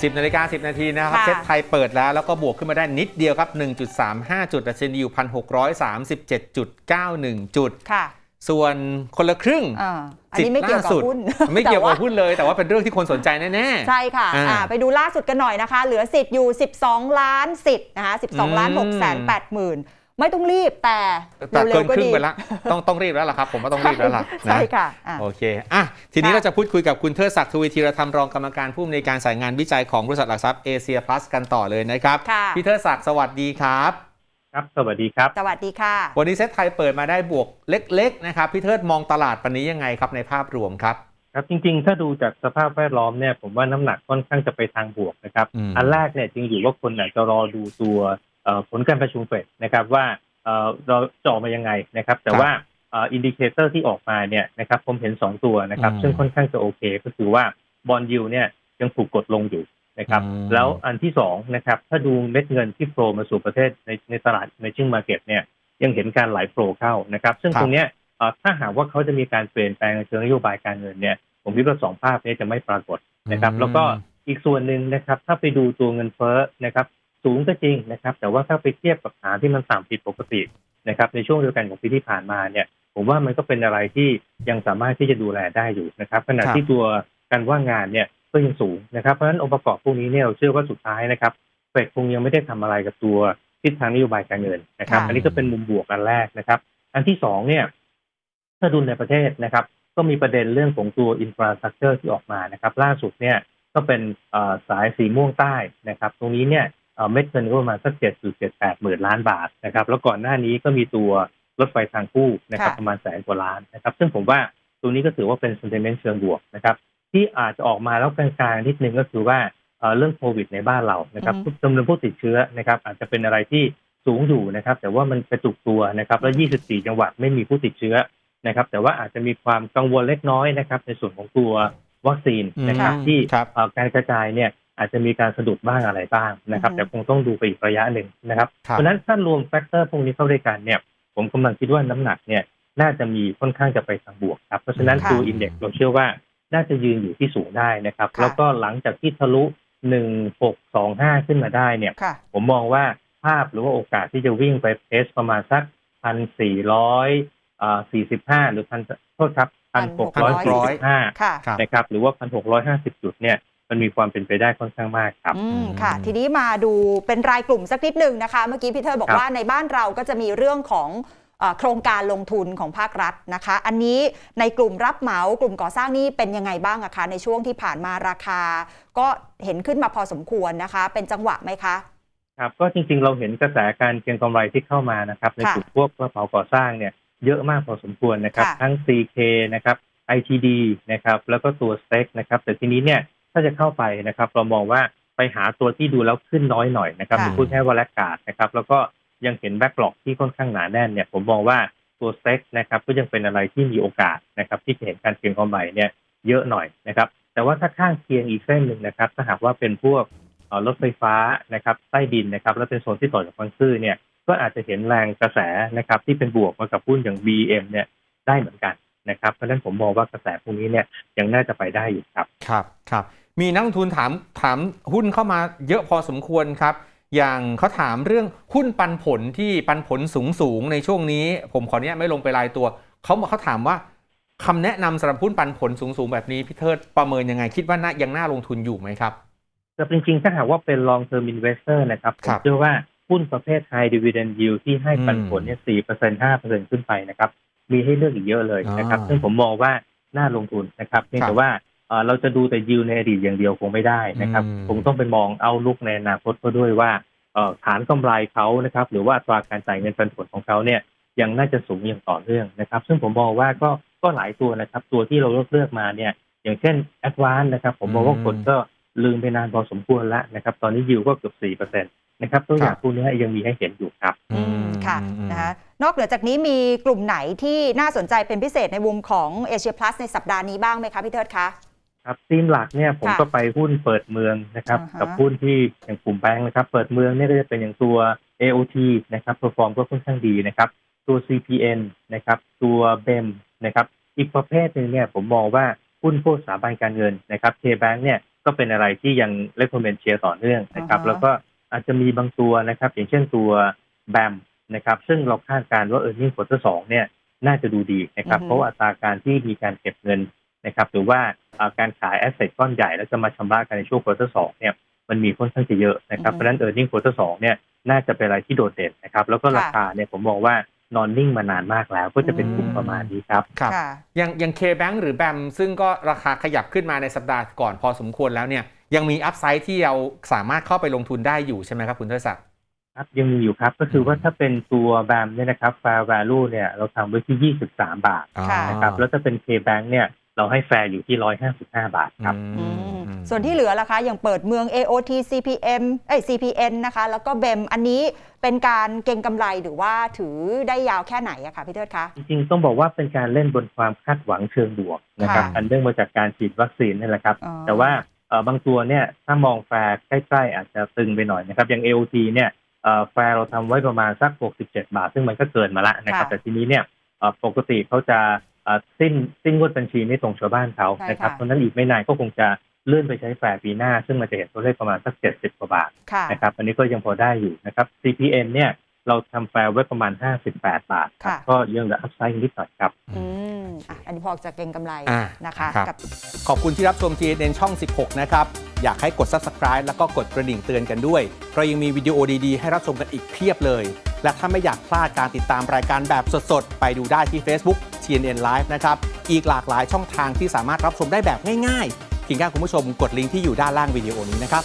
10นาฬิกา10 นาทีนะครับ ค่ะเซ็ตไทยเปิดแล้ว แล้วก็บวกขึ้นมาได้นิดเดียวครับ 1.35 จุดดัชนีอยู่ 1,637.91 จุด ค่ะส่วนคนละครึ่งอ่าอันนี้ไม่เกี่ยวกับสิทธิ์ล่าสุดหุ้นไม่เกี่ยวกับแต่าหุ้นเลย แต่ว่าเป็นเรื่องที่คนสนใจแน่ ใช่ค่ะอ่าอ่าไปดูล่าสุดกันหน่อยนะคะ เหลือสิทธิ์อยู่ 12 ล้านสิทธิ์นะคะ 12 ล้านอืม6แสน8หมื่น ไม่ต้องรีบแต่ๆแต่เร็เกิวนๆก็ครึ่งดีไปแล้วต้องต้องรีบแล้วล่ะครับผมว่าต้องรีบแล้วล่ะนะใช่ค่ะอะโอเคอะทีนี้ค่ะเราจะพูดคุยกับคุณเทิดศักดิ์ทวีธีรธรรมรองกรรมการผู้อำนวยการสายงานวิจัยของบริษัทหลักทรัพย์เอเชียพลัสกันต่อเลยนะครับค่ะพี่เทิดศักดิ์สวัสดีครับครับสวัสดีครับ สวัสดีค่ะ วันนี้เซ็ตไทยเปิดมาได้บวกเล็ก ๆ นะครับพี่เทิดมองตลาดปันนี้ยังไงครับในภาพรวมครับครับจริงๆ ถ้าดูจากสภาพแวดล้อมเนี่ยผมว่าน้ำหนักค่อนข้างจะไปทางบวกนะครับอืมอันแรกเนี่ยจริงอยู่ว่าคนอาจจะรอดูตัวเอ่อ ผลการประชุมเฟดนะครับว่าเอ่อเราจะออกมายังไงนะครับ แต่ว่าอินดิเคเตอร์ที่ออกมาเนี่ยนะครับผมเห็น2ตัวนะครับอืมซึ่งค่อนข้างจะโอเค ก็คือว่าบอลยูเนี่ยยังถูกกดลงอยู่นะครับอืมแล้วอันที่สองนะครับ ถ้าดูเม็ดเงินที่โฟลมาสู่ประเทศในในตลาดในชิงมาเก็ตเนี่ยยังเห็นการไหลโฟลเข้านะครับ ซึ่งครับตรงเนี้ยเอ่อถ้าหากว่าเขาจะมีการเปลี่ยนแปลงในเชิงนโยบายการเงินเนี่ยผมคิดว่าสองภาพนี้จะไม่ปรากฏนะครับ แล้วก็อีกส่วนหนึ่งนะครับ ถ้าไปดูตัวเงินเฟ้อนะครับ สูงก็จริงนะครับ แต่ว่าถ้าไปเทียบกับฐานที่มันต่ำผิดปกตินะครับ ในช่วงเดียวกันของปีที่ผ่านมาเนี่ย ผมว่ามันก็เป็นอะไรที่ยังสามารถที่จะดูแลได้อยู่นะครับ ขณะครับที่ตัวการว่างงานเนี่ยก็ยังสูงนะครับ เพราะฉะนั้นองค์ประกอบพวกนี้เนี่ยเราเชื่อว่าสุดท้ายนะครับเฟดคงยังไม่ได้ทำอะไรกับตัวทิศทางนโยบายการเงินนะครับค่ะอันนี้ก็เป็นมุมบวกอันแรกนะครับ อันที่สองเนี่ยถ้าดูในประเทศนะครับ ก็มีประเด็นเรื่องของตัวอินฟราสตรักเจอร์ที่ออกมานะครับ ล่าสุดเนี่ยก็เป็นเอ่อสายสีม่วงใต้นะครับ ตรงนี้เนี่ย เอ่อเม็ดเงินก็ประมาณสักเจ็ดจุดเจ็ดแปดหมื่นล้านบาทนะครับ แล้วก่อนหน้านี้ก็มีตัวรถไฟทางคู่นะครับค่ะประมาณแสนกว่าล้านนะครับ ซึ่งผมว่าตรงนี้ก็ถือว่าเป็น sentiment เชิงบวกนะครับ ที่อาจจะออกมาแล้วกลางๆนิดนึงก็คือว่าเอ่อเรื่องโควิดในบ้านเรานะครับอือฮึจำนวนผู้ติดเชื้อนะครับอาจจะเป็นอะไรที่สูงอยู่นะครับ แต่ว่ามันกระจุกตัวนะครับ แล้ว 24 จังหวัดไม่มีผู้ติดเชื้อนะครับ แต่ว่าอาจจะมีความกังวลเล็กน้อยนะครับ ในส่วนของตัววัคซีนนะครับอืมที่ครับเอ่อการกระจายเนี่ย อาจจะมีการสะดุดบ้างอะไรบ้างนะครับอือฮึแต่คงต้องดูไปอีกระยะหนึ่งนะครับครับเพราะฉะนั้นถ้ารวมแฟกเตอร์พวกนี้เข้าด้วยกันเนี่ย ผมกำลังคิดว่าน้ำหนักเนี่ยน่าจะมีค่อนข้างจะไปทางบวกครับ เพราะฉะนั้นค่ะตัวอินเด็กซ์เราเชื่อว่าน่าจะยืนอยู่ที่สูงได้นะครับค่ะแล้วก็หลังจากที่ทะลุหนึ่งหกสองห้าขึ้นมาได้เนี่ยค่ะผมมองว่าภาพหรือว่าโอกาสที่จะวิ่งไปเพสประมาณสักพันสี่ร้อยสี่สิบห้าหรือพันโทษครับพันหกร้อยสี่สิบห้าค่ะครับนะครับ หรือว่าพันหกร้อยห้าสิบจุดเนี่ย มันมีความเป็นไปได้ค่อนข้างมากครับ อืมค่ะ ทีนี้มาดูเป็นรายกลุ่มสักนิดหนึ่งนะคะ เมื่อกี้พี่เธอบอกครับ ว่าในบ้านเราก็จะมีเรื่องของเอ่อโครงการลงทุนของภาครัฐนะคะ อันนี้ในกลุ่มรับเหมากลุ่มก่อสร้างนี่เป็นยังไงบ้างอะคะ ในช่วงที่ผ่านมาราคา ก็เห็นขึ้นมาพอสมควรนะคะ เป็นจังหวะไหมคะ ครับก็จริงๆเราเห็นกระแสการเก็งกำไรที่เข้ามานะครับ ในค่ะกลุ่มพวกกระเป๋าก่อสร้างเนี่ยเยอะมากพอสมควรนะครับ ค่ะ ทั้ง CK นะครับ ITD นะครับแล้วก็ตัว s t e k นะครับแต่ทีนี้เนี่ย ถ้าจะเข้าไปนะครับเรามองว่าไปหาตัวที่ดูแล้วขึ้นน้อยหน่อยนะครับค่ะหรือพูดแค่ว่าแลกการ์ดนะครับ แล้วก็ยังเห็นแบ็กหลอกที่ค่อนข้างหนาแน่นเนี่ยผมมองว่าตัว s t e k นะครับก็ยังเป็นอะไรที่มีโอกาสนะครับ ที่จะเห็นการเก็งกำไรเนี่ยเยอะหน่อยนะครับ แต่ว่าถ้าข้างเคียงอีกเส้นหนึ่งนะครับ ถ้าหากว่าเป็นพวกเอ่อรถไฟฟ้านะครับใต้ดินนะครับ และเป็นโซนที่ต่อจากบางซื่อเนี่ยก็อาจจะเห็นแรงกระแสนะครับ ที่เป็นบวกมากับหุ้นอย่าง BM เนี่ยได้เหมือนกันนะครับเพราะฉะนั้นผมมองว่ากระแสพวกนี้เนี่ยยังน่าจะไปได้อยู่ครับ ครับครับ มีนักลงทุนถามถามหุ้นเข้ามาเยอะพอสมควรครับ อย่างเขาถามเรื่องหุ้นปันผลที่ปันผลสูงสูงๆในช่วงนี้ ผมขออนุญาตไม่ลงไปรายตัวเขาเขาถามว่าคำแนะนำสำหรับหุ้นปันผลสูงสูงๆแบบนี้พี่เทิดประเมินยังไงคิดว่าน่ายังน่าลงทุนอยู่ไหมครับแต่จริงๆถ้าหากว่าเป็น long term investor นะครับผครัมบเชื่อว่าหุ้นประเภท high dividend yield ที่ให้ปันผลเนี่ยสี่เปอร์เซ็นต์ห้าเปอร์เซ็นต์ขึ้นไปนะครับ มีให้เลือกอีกเยอะเลยนะครับอ่าซึ่งผมมองว่าน่าลงทุนนะครับเพียงครัแต่บว่า เอ่อเราจะดูแต่ yield ในอดีตอย่างเดียวคงไม่ได้นะครับอืมคงต้องไปมองเอาลุกในอนาคตก็ด้วยว่าเอ่อฐานกำไรเขานะครับ หรือว่าอัตราการจ่ายเงินปันผลของเขาเนี่ยยังน่าจะสูงอย่างต่อเนื่องนะครับ ซึ่งผมมองว่าก็ก็หลายตัวนะครับ ตัวที่เราเลือกเลือกมาเนี่ย อย่างเช่น a d v a n c e นะครับ ผมมองว่าคนก็ลืมไปนานพอสมควรแล้วนะครับ ตอนนี้ยิวก็เกือบสี่เปอร์เซ็นต์นะครับตัวอย่างพวกนี้ยังมีให้เห็นอยู่ครับ อืมค่ะอืมนะคะนอกเหนือจากนี้มีกลุ่มไหนที่น่าสนใจเป็นพิเศษในมุมของเอเชียพลัสในสัปดาห์นี้บ้างไหมคะพี่เทิดคะ ครับธีมหลักเนี่ยผมค่ะก็ไปหุ้นเปิดเมืองนะครับอ่าฮะกับหุ้นที่อย่างกลุ่มแบงค์นะครับ เปิดเมืองเนี่ยก็จะเป็นอย่างตัว AOT นะครับ perform ก็ค่อนข้างดีนะครับ ตัว CPN นะครับ ตัว BEM นะครับ อีกประเภทหนึ่งเนี่ยผมมองว่าหุ้นพวกสถาบันการเงินนะครับ K-Bank เนี่ยก็เป็นอะไรที่ยัง recommend เชียร์ต่อเนื่องนะครับอ่าฮะแล้วก็อาจจะมีบางตัวนะครับ อย่างเช่นตัวแบมนะครับ ซึ่งเราคาดการณ์ว่า e a r n i n g quarter สองเนี่ยน่าจะดูดีนะครับ เพราะว่าอัตราการที่มีการเก็บเงิน นะครับหรือว่าอ่าการขายแอสเซทก้อนใหญ่แล้วจะมาชำระกันในช่วง quarter สองเนี่ยมันมีค่อนข้างจะเยอะนะครับเพราะฉะนั้น e a r n i n g quarter สองเนี่ยน่าจะเป็นอะไรที่โดดเด่นนะครับ แล้วก็ราคาเนี่ยผมมองว่านอนนิ่งมานานมากแล้ว ก็จะเป็นกลุ่มประมาณนี้ครับครับค่ะอย่างอย่าง K-Bank หรือแบมซึ่งก็ราคาขยับขึ้นมาในสัปดาห์ก่อนพอสมควรแล้วเนี่ยยังมีอัพไซด์ที่เราสามารถเข้าไปลงทุนได้อยู่ใช่ไหมครับคุณเทิดศักดิ์ครับยังมีอยู่ครับก็คือว่าถ้าเป็นตัวแบมเนี่ยนะครับ fair value เนี่ยเราทำไว้ที่ 23 บาทค่ะนะครับแล้วถ้าเป็น K-Bank เนี่ย เราให้แฟร์อยู่ที่155บาทครับอืมส่วนที่เหลือล่ะคะอย่างเปิดเมือง AOT CPM เอ้ย CPN นะคะ แล้วก็เบมอันนี้เป็นการเก็งกำไรหรือว่าถือได้ยาวแค่ไหนอะคะพี่เทิดคะ จริงๆ ต้องบอกว่าเป็นการเล่นบนความคาดหวังเชิงบวกนะครับค่ะอันเนื่องมาจากการฉีดวัคซีนนี่แหละครับอ๋อแต่ว่าเอ่อบางตัวเนี่ยถ้ามองแฟร์ใกล้ๆ อาจจะตึงไปหน่อยนะครับอย่าง AOT เนี่ยเอ่อแฟร์เราทำไว้ประมาณสัก 67 บาท ซึ่งมันก็เกินมาละนะครับค่ะแต่ทีนี้เนี่ยเอ่อปกติเขาจะเอ่อ สิ้นสิ้นงวดบัญชีไม่ตรงชาวบ้านเขาใช่นะครับค่ะเพราะฉะนั้นอีกไม่นานก็คงจะเลื่อนไปใช้แฟร์ปีหน้า ซึ่งมันจะเห็นตัวเลขประมาณสัก70กว่าบาทค่ะนะครับอันนี้ก็ยังพอได้อยู่นะครับ CPN เนี่ยเราทำแฟร์ไว้ประมาณ 58 บาทครับค่ะก็ยังเหลืออัพไซด์นิดหน่อยครับอืมอะอันนี้พอจะเก็งกำไรอ่านะคะครับกับขอบคุณที่รับชม GNN ช่อง 16 นะครับ อยากให้กด Subscribe แล้วก็กดกระดิ่งเตือนกันด้วย เรายังมีวิดีโอดีๆ ให้รับชมกันอีกเพียบเลย และถ้าไม่อยากพลาดการติดตามรายการแบบสดๆ ไปดูได้ที่ Facebook TNN Live นะครับ อีกหลากหลายช่องทางที่สามารถรับชมได้แบบง่ายๆเพียงแค่คุณผู้ชมกดลิงก์ที่อยู่ด้านล่างวิดีโอนี้นะครับ